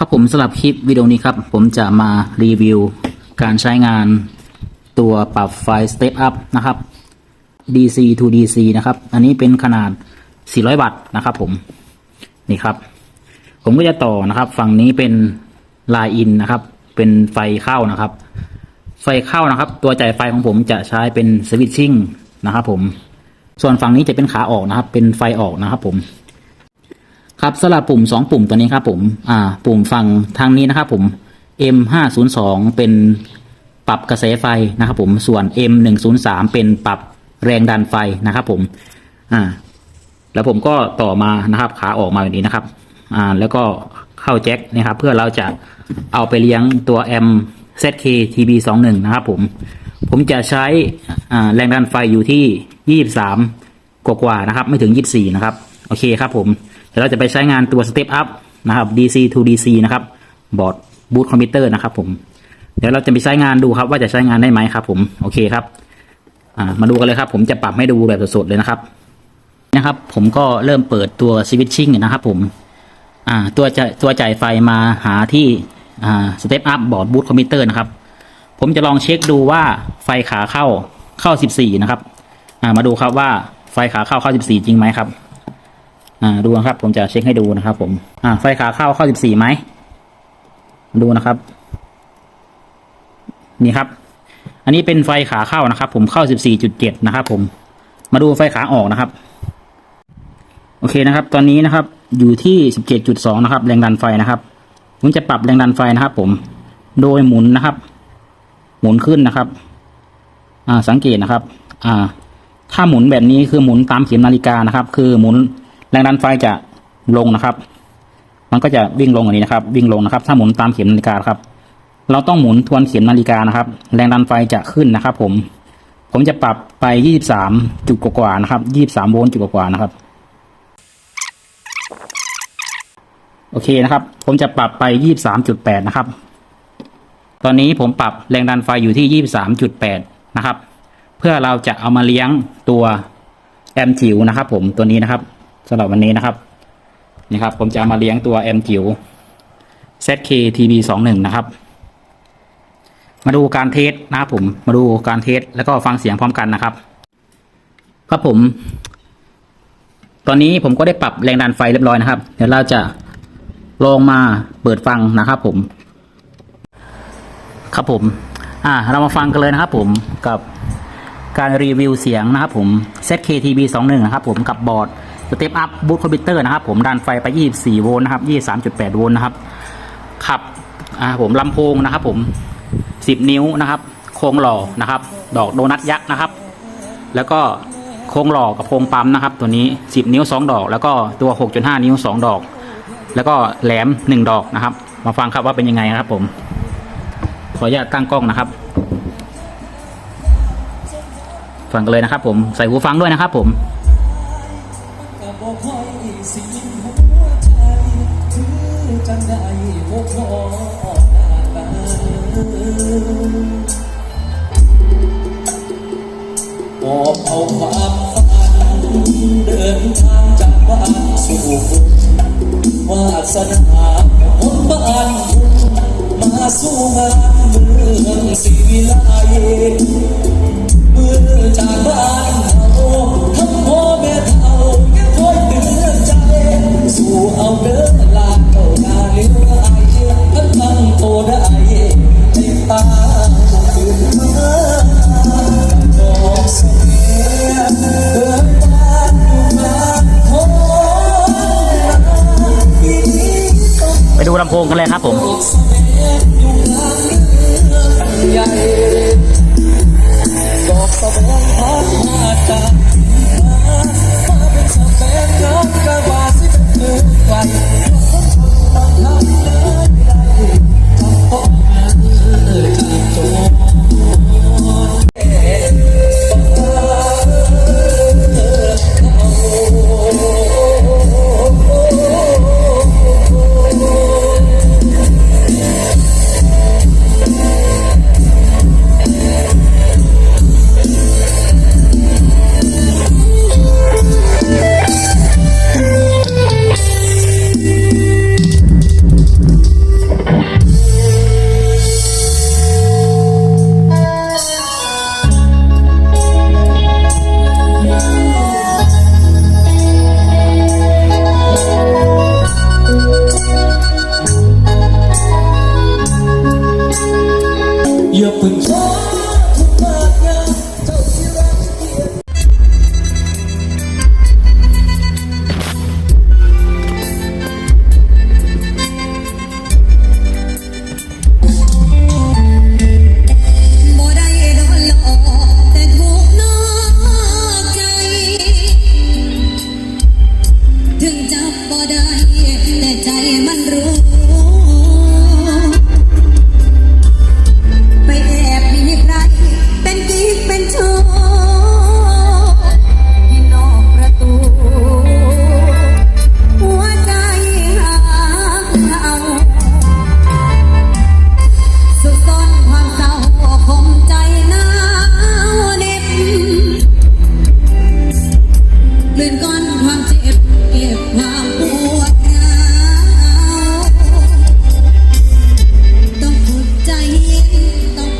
ครับผมสำหรับคลิปวิดีโอนี้ครับ ผมจะมารีวิว การใช้งานตัวปรับไฟ Step Up นะครับ DC to DC นะครับ อันนี้เป็นขนาด 400 วัตต์นะครับผม นี่ครับ ผมก็จะต่อนะครับ ฝั่งนี้เป็นลายอินนะครับ เป็นไฟเข้านะครับ ไฟเข้านะครับ ตัวจ่ายไฟของผมจะใช้เป็นสวิตชิ่งนะครับผม ส่วนฝั่งนี้จะเป็นขาออกนะครับ เป็นไฟออกนะครับผม ครับสำหรับปุ่มสองปุ่มตัวนี้ครับผมอ่าปุ่มฝั่งทางนี้นะครับผม M ห้าศูนย์สองเป็นปรับกระแสไฟนะครับผมส่วน M หนึ่งศูนย์สามเป็นปรับแรงดันไฟนะครับผมอ่าแล้วผมก็ต่อมานะครับขาออกมาแบบนี้นะครับอ่าแล้วก็เข้าแจ็คนะครับเพื่อเราจะเอาไปเลี้ยงตัวแอม ZK TB สองหนึ่งนะครับผมผมจะใช้อ่าแรงดันไฟอยู่ที่ยี่สามกว่าๆนะครับ ไม่ถึงยี่สี่นะครับ โอเคครับผม ดี๋ยวเราจะไปใช้งานตัว Step Up นะครับ DC to DC นะครับบอร์ดบูตคอมพิวเตอร์นะครับผมเดี๋ยวเราจะไปใช้งานดูครับว่าจะใช้งานได้ไหมครับ ผมโอเคครับมาดูกันเลยครับ ผมจะปรับให้ดูแบบสดๆเลยนะครับนะครับ ผมก็เริ่มเปิดตัวสวิตชิ่งนะครับ ผมตัวจะตัวจ่ายไฟมาหาที่สเตปอัพบอร์ดบูตคอมพิวเตอร์นะครับ ผมจะลองเช็คดูว่าไฟขาเข้าเข้า 14 นะครับมาดูครับว่าไฟขาเข้าเข้า 14 จริงไหมครับ อ่าดูนะครับ ผมจะเช็คให้ดูนะครับ ผม อ่า ไฟขาเข้าเข้า14ไหมดูนะครับ นี่ครับ อันนี้เป็นไฟขาเข้านะครับ ผมเข้า14.7นะครับ ผม มาดูไฟขาออกนะครับ โอเคนะครับ ตอนนี้นะครับ อยู่ที่17.2นะครับ แรงดันไฟนะครับ ผมจะปรับแรงดันไฟนะครับ ผม โดยหมุนนะครับ หมุนขึ้นนะครับ อ่า สังเกตนะครับ อ่า ถ้าหมุนแบบนี้คือหมุนตามเข็มนาฬิกานะครับ คือหมุน รงดันไฟจะลงนะครับ มันก็จะวิ่งลงอย่างนี้นะครับ วิ่งลงนะครับ ถ้าหมุนตามเข็มนาฬิกาครับ เราต้องหมุนทวนเข็มนาฬิกานะครับ แรงดันไฟจะขึ้นนะครับ ผม ผมจะปรับไป 23 จุดกว่าๆนะครับ 23 โวลต์จุดกว่าๆนะครับ โอเคนะครับ ผมจะปรับไป 23.8 นะครับ ตอนนี้ผมปรับแรงดันไฟอยู่ที่ 23.8 นะครับ เพื่อเราจะเอามาเลี้ยงตัวแอมจิ๋วนะครับ ผมตัวนี้นะครับ สำหรับวันนี้นะครับนี่ครับ ผมจะมาเลี้ยงตัวแอมจิ๋ว ZK TB 21 นะครับ มาดูการเทสนะครับผมมาดูการเทสแล้วก็ฟังเสียงพร้อมกันนะครับ ครับผม ตอนนี้ผมก็ได้ปรับแรงดันไฟเรียบร้อยนะครับ เดี๋ยวเราจะลองมาเปิดฟังนะครับผม ครับผม อ่า เรามาฟังกันเลยนะครับผมกับการรีวิวเสียงนะครับผม ZKTB 21 นะครับผมกับบอร์ด Step Up Boot Computer นะครับผมดันไฟไป 24 โวลต์นะครับ 23.8 โวลต์นะครับขับอ่าผมลำโพงนะครับผม 10 นิ้วนะครับ โครงหล่อนะครับ ดอกโดนัทยักษ์นะครับ แล้วก็โครงหล่อกับโครงปั๊มนะครับ ตัวนี้ 10 นิ้ว 2 ดอก แล้วก็ตัว 6.5 นิ้ว 2 ดอก แล้วก็แหลม 1 ดอกนะครับ มาฟังครับว่าเป็นยังไงนะครับผม ขออนุญาตตั้งกล้องนะครับ ฟังกันเลยนะครับผมใส่หูฟังด้วยนะครับผม สี่หัวใจคือจังได้บ่พอหน้าตาอบเอาความฝันเดินทางจากบ้านสู่คนวาสนา ลำโพงกันเลยครับผม my